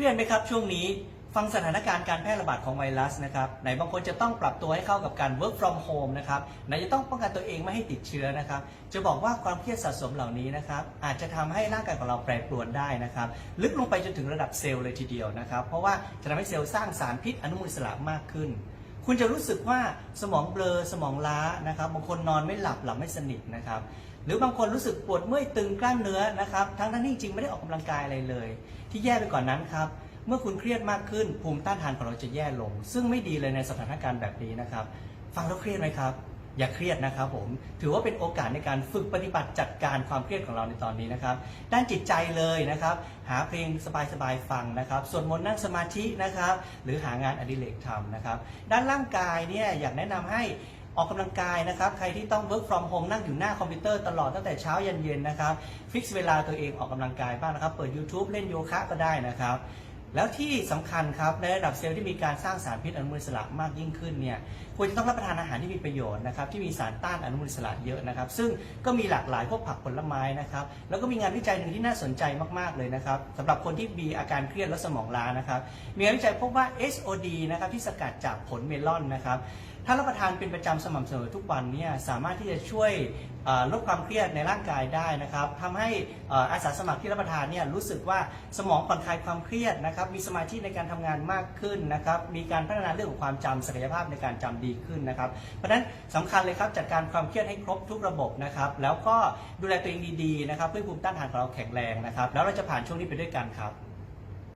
รียดไหมครับช่วงนี้ฟังสถานการณ์การแพร่ระบาดของไวรัสนะครับไหนบางคนจะต้องปรับตัวให้เข้ากับการ work from home นะครับไหนจะต้องป้องกันตัวเองไม่ให้ติดเชื้อนะครับ จะบอกว่าความเครียดสะสมเหล่านี้นะครับอาจจะทำให้ร่างกายของเราแปรปรวนได้นะครับ ลึกลงไปจนถึงระดับเซลล์เลยทีเดียวนะครับ เพราะว่าจะทำให้เซลล์สร้างสารพิษอนุมูลอิสระมากขึ้น คุณจะรู้สึกว่าสมองเบลอสมองล้านะครับ บางคนนอนไม่หลับหลับไม่สนิทนะครับ หรือบางคนรู้สึกปวดเมื่อยตึงกล้ามเนื้อนะครับ ทั้งทั้งที่จริงๆไม่ได้ออกกำลังกายอะไรเลย ที่แย่ไปกว่านนั้นครับ เมื่อคุณเครียดมากขึ้นภูมิต้านทานของเราจะแย่ลง ซึ่งไม่ดีเลยในสถานการณ์แบบนี้นะครับ ฟังแล้วเครียดไหมครับ อย่าเครียดนะครับผมถือว่าเป็นโอกาสในการฝึกปฏิบัติจัดการความเครียดของเราในตอนนี้นะครับ ด้านจิตใจเลยนะครับ หาเพลงสบายๆฟังนะครับสวดมนต์นั่งสมาธินะครับ หรือหางานอดิเรกทำนะครับ ด้านร่างกายเนี่ยอยากแนะนำให้ออกกำลังกายนะครับ ใครที่ต้อง work from home นั่งอยู่หน้าคอมพิวเตอร์ตลอดตั้งแต่เช้ายันเย็นนะครับ ฟิกเวลาตัวเองออกกำลังกายบ้างนะครับ เปิด YouTube เล่นโยคะก็ได้นะครับ แล้วที่สำคัญครับในระดับเซลล์ที่มีการสร้างสารพิษอนุมูลอิสระมากยิ่งขึ้นเนี่ยควรจะต้องรับประทานอาหารที่มีประโยชน์นะครับที่มีสารต้านอนุมูลอิสระเยอะนะครับ ซึ่งก็มีหลากหลายพวกผักผลไม้นะครับแล้วก็มีงานวิจัยหนึ่งที่น่าสนใจมากๆเลยนะครับสำหรับคนที่มีอาการเครียดและสมองล้านะครับมีงานวิจัยพบว่า SOD นะครับที่สกัดจากผลเมลอนนะครับ ถ้ารับประทานเป็นประจำสม่ำเสมอทุกวันเนี่ยสามารถที่จะช่วยลดความเครียดในร่างกายได้นะครับทำให้อาสาสมัครที่รับประทานเนี่ยรู้สึกว่าสมองผ่อนคลายความเครียดนะครับ มีสมาธิในการทำงานมากขึ้นนะครับ มีการพัฒนาเรื่องของความจำศักยภาพในการจำดีขึ้นนะครับ เพราะฉะนั้นสำคัญเลยครับจัดการความเครียดให้ครบทุกระบบนะครับ แล้วก็ดูแลตัวเองดีๆนะครับเพื่อภูมิต้านทานของเราแข็งแรงนะครับ แล้วเราจะผ่านช่วงนี้ไปด้วยกันครับ